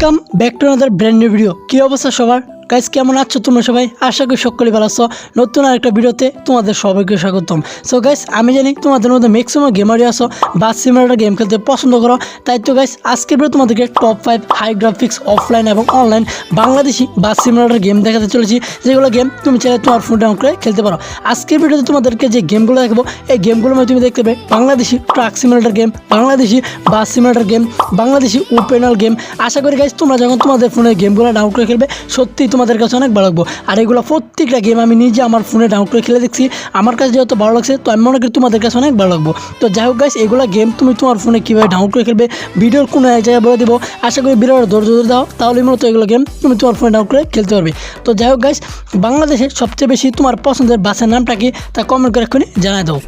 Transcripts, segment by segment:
Welcome back to another brand new video কী অবস্থা সবার? Guys কেমন আছো তোমরা সবাই? আশা করি সকলে ভালো আছো। নতুন আরেকটা ভিডিওতে তোমাদের সবাইকে স্বাগতম। সো গাইজ আমি জানি তোমাদের মধ্যে ম্যাক্সিমাম গেমারই আসো বা সিমিলার গেম খেলতে পছন্দ করো। তাই তো গাইজ আজকের ভিডিও তোমাদেরকে top five high graphics offline এবং অনলাইন বাংলাদেশি বা সিমিলার গেম দেখাতে চলেছি। যেগুলো গেম তুমি চাইলে তোমার ফোন ডাউন করে খেলতে পারো। আজকের ভিডিওতে তোমাদেরকে যে গেমগুলো দেখাবো, এই গেমগুলোর মধ্যে তুমি দেখতে পাবে Bangladeshi truck simulator game Bangladeshi bus simulator game Bangladeshi ওপেনাল game আশা করি গাইজ তোমরা যখন তোমাদের ফোনে গেমগুলো ডাউন করে খেলবে সত্যি তোমাদের কাছে অনেক ভালো লাগবো। আর এগুলো প্রত্যেকটা গেম আমি নিজে আমার ফোনে ডাউন করে খেলে দেখছি। আমার কাছে যেহেতু ভালো লাগছে, তো আমি মনে করি তোমাদের কাছে অনেক ভালো লাগবো। তো যাই হোক গাইজ এগুলো গেম তুমি তোমার ফোনে কীভাবে ডাউন করে খেলবে, ভিডিওর কোনো এক জায়গায় বলে দেবো। আশা করি ভিডিওটা ধৈর্য ধরে দাও তাহলে মূলত এগুলো গেম তুমি তোমার ফোনে ডাউন করে খেলতে পারবে। তো যাই হোক গাইজ বাংলাদেশে সবচেয়ে বেশি তোমার পছন্দের বাসের নামটা কি, তা কমেন্ট করে এক্ষুনি জানাই দাও।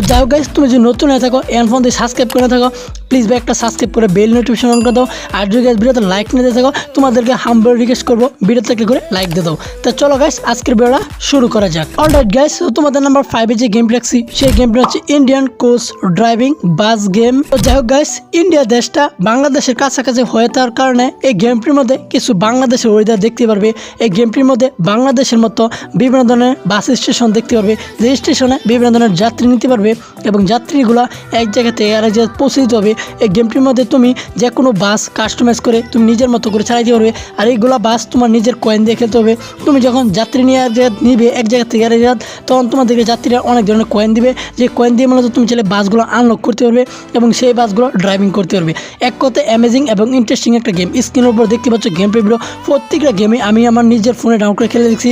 তো যাই হোক গাইজ তুমি যদি নতুন হয়ে থাকো এন ফোন দিয়ে সাবস্ক্রাইব করে থাকো প্লিজ ভাই একটা সাবস্ক্রাইব করে বেল নোটিফিকেশন অন করে দাও। আর যদি গাইজ ভিডিওতে লাইক নিয়ে দিয়ে থাকো, তোমাদেরকে হাম্বল রিকোয়েস্ট করব, ভিডিওতে ক্লিক করে লাইক দিয়ে দাও। তো চলো গাইজ আজকের ভিডিওটা শুরু করা যাক। অল রাইট গাইজ তোমাদের নাম্বার ফাইভে যে গেম রাখছি, সেই গেমটি হচ্ছে Indian coach driving bus game তো যাই হোক গাইজ ইন্ডিয়া দেশটা বাংলাদেশের কাছাকাছি হয়ে থাকার কারণে এই গেমটির মধ্যে কিছু বাংলাদেশের ওয়েদার দেখতে পারবে। এই গেমটির মধ্যে বাংলাদেশের মতো বিভিন্ন ধরনের বাস স্টেশন দেখতে পারবে। যে স্টেশনে বিভিন্ন ধরনের যাত্রী নিতে পারবে। এবং যাত্রীগুলো এক জায়গা থেকে আরেক জায়গায় পৌঁছে দিতে হবে। এই গেমটির মধ্যে তুমি যে কোনো বাস কাস্টমাইজ করে তুমি নিজের মতো করে চালাইতে পারবে। আর এইগুলো বাস তোমার নিজের কয়েন দিয়ে খেলতে হবে। তুমি যখন যাত্রী নিয়ে এক জায়গা নিবে, এক জায়গা থেকে আরেক জায়গা তখন তোমাদেরকে যাত্রীরা অনেক ধরনের কয়েন দিবে। যে কয়েন দিয়ে মূলত তুমি চাইলে বাসগুলো আনলক করতে পারবে এবং সেই বাসগুলো ড্রাইভিং করতে পারবে। এক কথায় অ্যামেজিং এবং ইন্টারেস্টিং একটা গেম স্ক্রিনের উপর দেখতে পাচ্ছ গেম প্লে প্রত্যেকটা গেমে আমি আমার নিজের ফোনে ডাউনলোড করে খেলে দেখছি।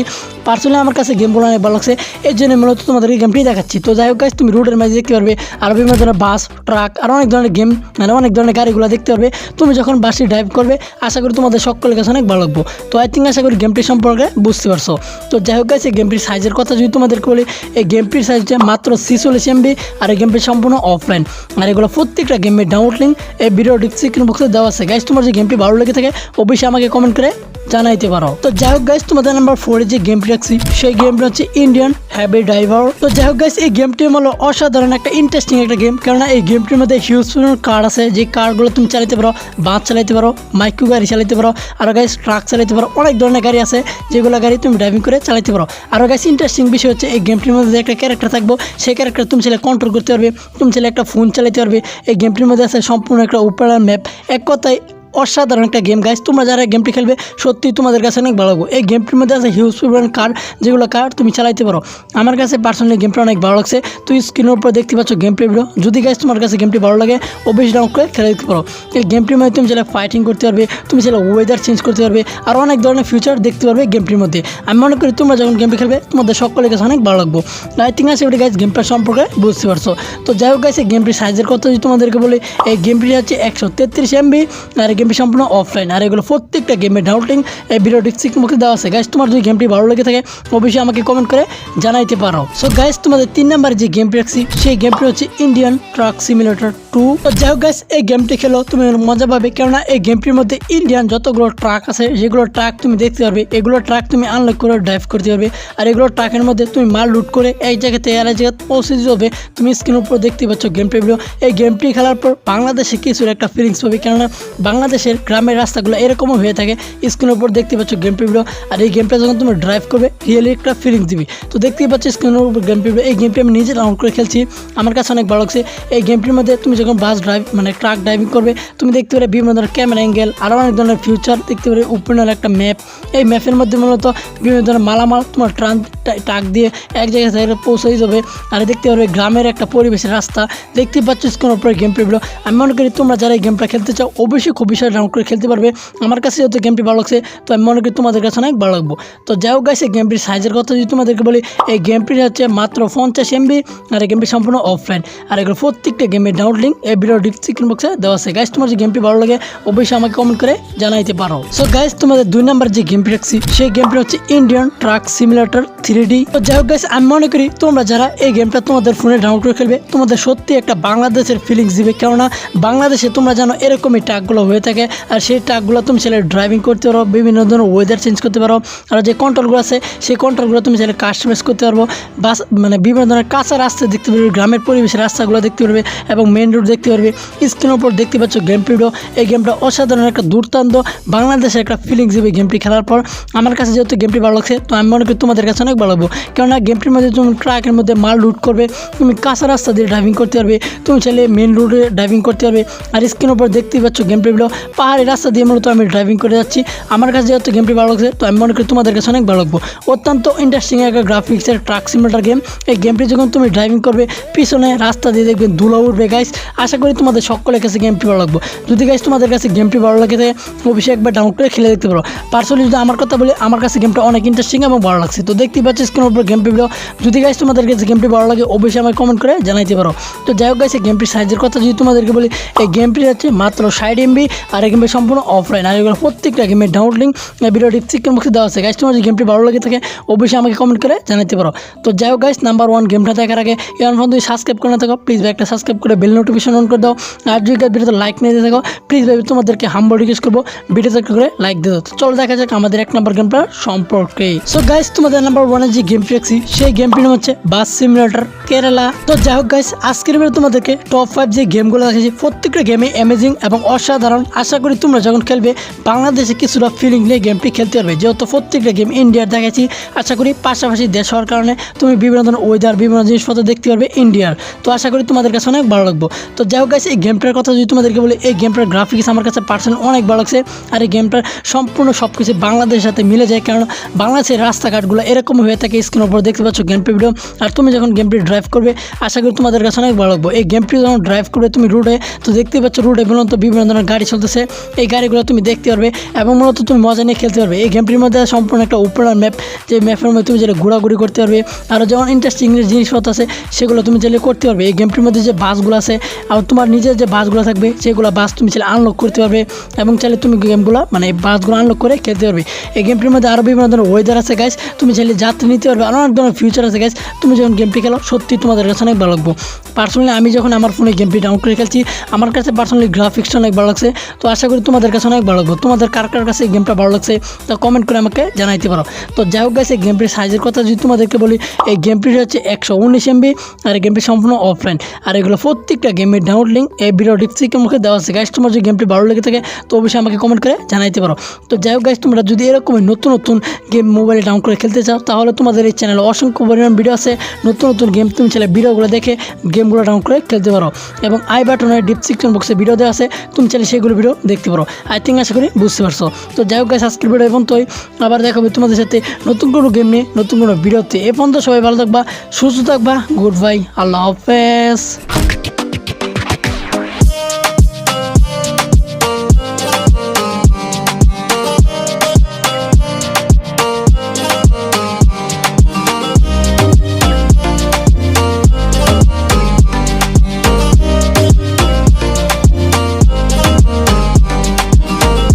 পার্সোনালি আমার কাছে গেম গেমগুলো অনেক ভালো লাগছে। এর জন্য মূলত তোমাদেরকে গেমটি দেখাচ্ছি। তো যাই হোক তুমি রোডের মাঝে দেখতে পারবে, আর বিভিন্ন ধরনের বাস ট্রাক আর অনেক ধরনের গেম মানে অনেক ধরনের গাড়িগুলো দেখতে পারবে। তুমি যখন বাসটি ড্রাইভ করবে, আশা করি তোমাদের সকলের কাছে অনেক ভালো লাগবো। তো আই থিঙ্ক আশা করি গেমটি সম্পর্কে বুঝতে পারছ। তো যাই হোক এই গেমটির সাইজের কথা যদি তোমাদেরকে বলি, এই গেমটির সাইজ হচ্ছে মাত্র ছিচল্লিশ এমবি আর এই গেমটি সম্পূর্ণ অফলাইন আর এগুলো প্রত্যেকটা গেমের ডাউনলোড লিঙ্ক এই ভিডিও ডিসক্রিপশন বক্সে দেওয়া আছে। গাইজ তোমার যে গেমটি ভালো লেগে থাকে, অবশ্যই আমাকে কমেন্ট করে জানাইতে পারো। তো যাই হোক গাইজ তোমাদের নাম্বার ফোরে যে গেমটি রাখছি সেই গেমটি হচ্ছে ইন্ডিয়ান হ্যাভি ড্রাইভার তো যাই হোক গাইজ এই গেমটি হলো অসাধারণ একটা ইন্টারেস্টিং একটা গেম কেননা এই গেমটির মধ্যে হিউজ কার আছে, যে কারগুলো তুমি চালাতে পারো বাস চালাতে পারো মাইক্রো গাড়ি চালাতে পারো আরও গাইজ ট্রাক চালাতে পারো, অনেক ধরনের গাড়ি আছে, যেগুলো গাড়ি তুমি ড্রাইভিং করে চালাতে পারো। আরও গাইজ ইন্টারেস্টিং বিষয় হচ্ছে এই গেমটির মধ্যে একটা ক্যারেক্টার থাকব, সেই ক্যারেক্টার তুমি চাইলে কন্ট্রোল করতে পারবে, তুমি চাইলে একটা ফোন চালাতে পারবে। এই গেমটির মধ্যে আছে সম্পূর্ণ একটা উপরার ম্যাপ এক কথায় অসাধারণ একটা গেম গাইজ তোমরা যারা গেমটি খেলবে সত্যি তোমাদের কাছে অনেক ভালো লাগবে। এই গেমটির মধ্যে আছে হিউজ পরিমাণ কার যেগুলো কার্ড তুমি চালাইতে পারো। আমার কাছে পার্সোনালি গেমটা অনেক ভালো লাগছে। তুই স্ক্রিনের উপর দেখতে পাচ্ছ গেম প্লে ভিডিও যদি গাইজ তোমার কাছে গেমটি ভালো লাগে, অবশ্যই ডাউন করে খেলে দেখতে পারো। এই গেমটির মধ্যে তুমি চাইলে ফাইটিং করতে পারবে, তুমি চাইলে ওয়েদার চেঞ্জ করতে পারবে, আর অনেক ধরনের ফিউচার দেখতে পারবে গেমটির মধ্যে। আমি মনে করি তোমরা যখন গেমটি খেলবে, তোমাদের সকলের কাছে অনেক ভালো লাগবে। আই আছে গাইজ গেমটার সম্পর্কে বুঝতে পারছ। তো যাই হোক এই গেমটির সাইজের কথা যদি তোমাদেরকে বলি, এই গেমটি হচ্ছে একশো তেত্রিশ এমবি আর গেমটি সম্পূর্ণ অফলাইন আর এগুলো প্রত্যেকটা গেমের ডাউনলোডিং এই ভিডিও ডিসিক মুখে দেওয়া আছে। গাইজ তোমার যদি গেমটি ভালো লেগে থাকে, অবশ্যই আমাকে কমেন্ট করে জানাইতে পারো। সো গাইজ তোমাদের তিন নাম্বার যে গেমটি রাখছি, সেই গেমটি হচ্ছে ইন্ডিয়ান ট্রাক সিমিলেটর টু। তো যাই হোক এই গেমটি খেলো, তুমি মজা পাবে। কেননা এই গেমটির মধ্যে ইন্ডিয়ান যতগুলো ট্রাক আছে সেগুলো ট্রাক তুমি দেখতে পারবে, এগুলো ট্রাক তুমি আনলক করে ড্রাইভ করতে পারবে। আর এগুলো ট্রাকের মধ্যে তুমি মাল লুট করে এক জায়গা থেকে আর এক জায়গায় পৌঁছে দিতে হবে। তুমি স্ক্রিনের উপর দেখতে পাচ্ছ গেমটি ভিডিও এই গেমটি খেলার পর বাংলাদেশে কিছুর একটা ফিলিংস পাবে, কেননা বাংলাদেশের গ্রামের রাস্তাগুলো এরকমও হয়ে থাকে। স্ক্রিনের উপর দেখতে পাচ্ছ গেম ভিডিও আর এই গেমটা যখন তুমি ড্রাইভ করবে রিয়েলি একটা ফিলিংস দিবি। তো দেখতেই পাচ্ছ স্ক্রিনের উপর গেম ভিডিও এই গেমটি আমি নিজে ডাউনলোড করে খেলছি। আমার কাছে অনেক ভালো লাগছে। এই গেমটির মধ্যে তুমি যখন বাস ড্রাইভ মানে ট্রাক ড্রাইভিং করবে। তুমি দেখতে পারে বিভিন্ন ধরনের ক্যামেরা অ্যাঙ্গেল আরও অনেক ধরনের ফিউচার দেখতে পারে উপরের একটা ম্যাপ এই ম্যাপের মধ্যে মূলত বিভিন্ন ধরনের মালামাল, তোমার ট্রান ট্রাক দিয়ে এক জায়গা থেকে পৌঁছে যাবে। আর দেখতে পারবে গ্রামের একটা পরিবেশের রাস্তা। দেখতে পাচ্ছ স্ক্রিনের উপরে গেম ভিডিও আমি মনে করি তোমরা যারা এই গেমটা খেলতে চাও, অবশ্যই খুব বিষয় ডাউনলোড করে খেলতে পারবে। আমার কাছে যেহেতু গেমটি ভালো লাগছে, তো আমি মনে করি তোমাদের কাছে অনেক ভালো লাগবো। তো যাই হোক গাইছে গেমটির সাইজের কথা যদি তোমাদেরকে বলি, এই গেমটি হচ্ছে মাত্র পঞ্চাশ এমবি আর এই গেমটি সম্পূর্ণ অফলাইন আর এগুলো প্রত্যেকটা গেমের ডাউনলোড লিঙ্ক এই ভিডিও ডিসক্রিপশন বক্সে দেওয়া আছে। গাইস তোমার যে গেমটি ভালো লাগে, অবশ্যই আমাকে কমেন্ট করে জানাইতে পারো। সো গাইস তোমাদের দুই নাম্বার যে গেমটি রাখছি, সেই গেমটি হচ্ছে Indian truck simulator three D তো যাই হোক গাইস আমি মনে করি তোমরা যারা এই গেমটা তোমাদের ফোনে ডাউনলোড করে খেলবে, তোমাদের সত্যি একটা বাংলাদেশের ফিলিংস দিবে। কেননা, বাংলাদেশে তোমরা জানো এরকমই ট্রাকগুলো হয়ে থাকে, আর সেই ট্রাকগুলো তুমি চাইলে ড্রাইভিং করতে পারো, বিভিন্ন ধরনের ওয়েদার চেঞ্জ করতে পারো, আর যে কন্ট্রোলগুলো আছে, সেই কন্ট্রোলগুলো তুমি চাইলে কাস্টমাইজ করতে পারব। বাস মানে বিভিন্ন ধরনের কাঁচা রাস্তা দেখতে পারবে, গ্রামের পরিবেশের রাস্তাগুলো দেখতে পারবে, এবং মেন রোড দেখতে পারবে। স্ক্রিনের উপর দেখতে পাচ্ছ গেম পিরিয়ড এই গেমটা অসাধারণ একটা দুর্দান্ত, বাংলাদেশের একটা ফিলিংস দেবে গেমটি খেলার পর। আমার কাছে যেহেতু গেমটি ভালো লাগছে, তো আমি মনে করি তোমাদের কাছে অনেক ভালো লাগবো। কেননা গেমটির মধ্যে তুমি ট্রাকের মধ্যে মাল লুট করবে, তুমি কাঁচা রাস্তা দিয়ে ড্রাইভিং করতে পারবে, তুমি চাইলে মেন রোডে ড্রাইভিং করতে পারবে। আর স্ক্রিনের উপর দেখতেই পাচ্ছ গেমটি ভিডিও পাহাড়ি রাস্তা দিয়ে মূলত আমি ড্রাইভিং করে যাচ্ছি। আমার কাছে যেহেতু গেমটি ভালো লাগছে, তো আমি মনে করি তোমাদের কাছে অনেক ভালো লাগবো। অত্যন্ত ইন্টারেস্টিং একটা গ্রাফিক্সের ট্রাক সিমিটার গেম এই গেমটি যখন তুমি ড্রাইভিং করবে, পিছনে রাস্তা দিয়ে দেখবে ধুলো উঠবে গাইস আশা করি তোমাদের সকলের কাছে গেমটি ভালো লাগবে। যদি গাইস তোমাদের কাছে গেমটি ভালো লাগে অবশ্যই একবার ডাউনলোড করে খেলে দেখতে পারো। পার্সোনালি যদি আমার কথা বলি, আমার কাছে গেমটা অনেক ইন্টারেস্টিং এবং ভালো লাগছে। তো দেখতে পাচ্ছি স্ক্রিনের উপর গেমটি ভিডিও যদি গাইস তোমাদের কাছে গেমটি ভালো লাগে, অবশ্যই আমাকে কমেন্ট করে জানাইতে পারো। তো যাই হোক এই গেমটির সাইজের কথা যদি তোমাদেরকে বলি, এই গেমটি হচ্ছে মাত্র ষাট এমবি আর এই গেমটি সম্পূর্ণ অফলাইন আর এগুলো প্রত্যেকটা গেমের ডাউনলোড লিঙ্ক ভিডিও ডিসক্রিপশন বক্সে দেওয়া আছে। তোমার যদি গেমটি ভালো লাগে থাকে, অবশ্যই আমাকে কমেন্ট করে জানাতে পারো। তো যাই হোক গাইস নাম্বার ওয়ান গেমটা দেখার আগে এখন তুমি সাবস্ক্রাইব করে না থাকো প্লিজ একটা সাবস্ক্রাইব করে বেল নোটিফিকেশন অন করে দাও। আর যদি ভিডিওতে লাইক নিয়ে দিয়ে থাকো প্লিজ ভাই, তোমাদেরকে হাম্বল রিকোয়েস্ট করব। ভিডিওতে করে লাইক দিয়ে দাও। চলো দেখা যাক আমাদের এক নাম্বার গেমটা সম্পর্কে। সো গাইস তোমাদের নাম্বার ওয়ানের যে গেমটি রাখছি সেই গেমটির নাম হচ্ছে বাস সিমুলেটর কেরালা তো যাই হোক গাইস আজকের ভিডিও তোমাদেরকে টপ ফাইভ যে গেমগুলো দেখেছি প্রত্যেকটা গেমে অ্যামেজিং এবং অসাধারণ। আশা করি তোমরা যখন খেলবে, বাংলাদেশে কিছুটা ফিলিং নিয়ে গেমটি খেলতে পারবে। যেহেতু প্রত্যেকটা গেম ইন্ডিয়ার দেখাচ্ছি, আশা করি পাশাপাশি দেশ হওয়ার কারণে তুমি বিভিন্ন ধরনের ওয়েদার বিভিন্ন জিনিসপত্র দেখতে পারবে ইন্ডিয়ার তো আশা করি তোমাদের কাছে অনেক ভালো লাগবে। তো যাই হোক এই গেমটার কথা যদি তোমাদেরকে বলি, এই গেমটার গ্রাফিক্স আমার কাছে পার্সোনাল অনেক ভালো লাগছে। আর এই গেমটার সম্পূর্ণ সব কিছু বাংলাদেশের সাথে মিলে যায় কারণ বাংলাদেশের রাস্তাঘাটগুলো এরকম হয়ে থাকে স্ক্রিনের উপর দেখতে পাচ্ছ গেমটি ভিডিও আর তুমি যখন গেমটি ড্রাইভ করবে, আশা করি তোমাদের কাছে অনেক ভালো লাগবে। এই গেমটি যখন ড্রাইভ করবে, তুমি রোডে তো দেখতে পাচ্ছ রোডে মূলত বিভিন্ন ধরনের গাড়ি চলতেছে। এই গাড়িগুলো তুমি দেখতে পারবে এবং মূলত তুমি মজা নিয়ে খেলতে পারবে। এই গেমটির মধ্যে সম্পূর্ণ একটা ওপেনার ম্যাপ যে ম্যাপের মধ্যে তুমি যেটা ঘোরাঘুরি করতে পারবে। আরও যেমন ইন্টারেস্টিং জিনিসপত্র আছে, সেগুলো তুমি চাইলে করতে পারবে। এই গেমটির মধ্যে যে বাসগুলো আছে আর তোমার নিজের যে বাসগুলো থাকবে, সেগুলো বাস তুমি চাইলে আনলক করতে পারবে এবং চাইলে তুমি গেমগুলো মানে বাসগুলো আনলক করে খেলতে পারবে। এই গেমটির মধ্যে আরও বিভিন্ন ধরনের ওয়েদার আছে গাইস তুমি চাইলে যাত্রী নিতে পারবে। অনেক ধরনের ফিউচার আছে গাইস তুমি যখন গেমটি খেলো, সত্যি তোমাদের কাছে অনেক ভালো লাগবে। পার্সোনালি আমি যখন আমার ফোনে গেমটি ডাউনলোড করে খেলছি, আমার কাছে পার্সোনালি গ্রাফিক্সটা অনেক ভালো লাগছে। তো আশা করি তোমাদের কাছে অনেক ভালো লাগবে। তোমাদের কার কার কাছে গেমটা ভালো লাগছে, তো কমেন্ট করে আমাকে জানাইতে পারো। তো যাই হোক গাইস এই গেমটির সাইজের কথা যদি তোমাদেরকে বলি, এই গেমটির হচ্ছে একশো উনিশ এমবি আর এই গেমটি সম্পূর্ণ অফলাইন আর এগুলো প্রত্যেকটা গেমের ডাউনলোড লিঙ্ক এই ভিডিও ডিসক্রিপশন মুখে দেওয়া আছে। গাইস তোমার যদি গেমটি ভালো লেগে থাকে, তো অবশ্যই আমাকে কমেন্ট করে জানাইতে পারো। তো যাই হোক গাইস তোমরা যদি এরকমই নতুন নতুন গেম মোবাইলে ডাউন করে খেলতে চাও, তাহলে তোমাদের এই চ্যানেলে অসংখ্য পরিমাণ ভিডিও আছে। নতুন নতুন গেম তুমি চাইলে ভিডিওগুলো দেখে গেমগুলো ডাউন করে খেলতে পারো। এবং আই বাটনের ডিসক্রিপশন বক্সে ভিডিও দেওয়া আছে, তুমি চাইলে সেগুলো ভিডিও দেখতে পারো। আই থিঙ্ক আশা করি বুঝতে পারছ। তো যাই হোক গাইস আজকের ভিডিও এখন তোই আবার দেখাবে তোমাদের সাথে নতুন কোনো গেম নিয়ে, নতুন কোনো ভিডিওতে এ পর্যন্ত সবাই ভালো থাকবা, সুস্থ থাকবা গুড বাই আল্লাহ হাফেজ।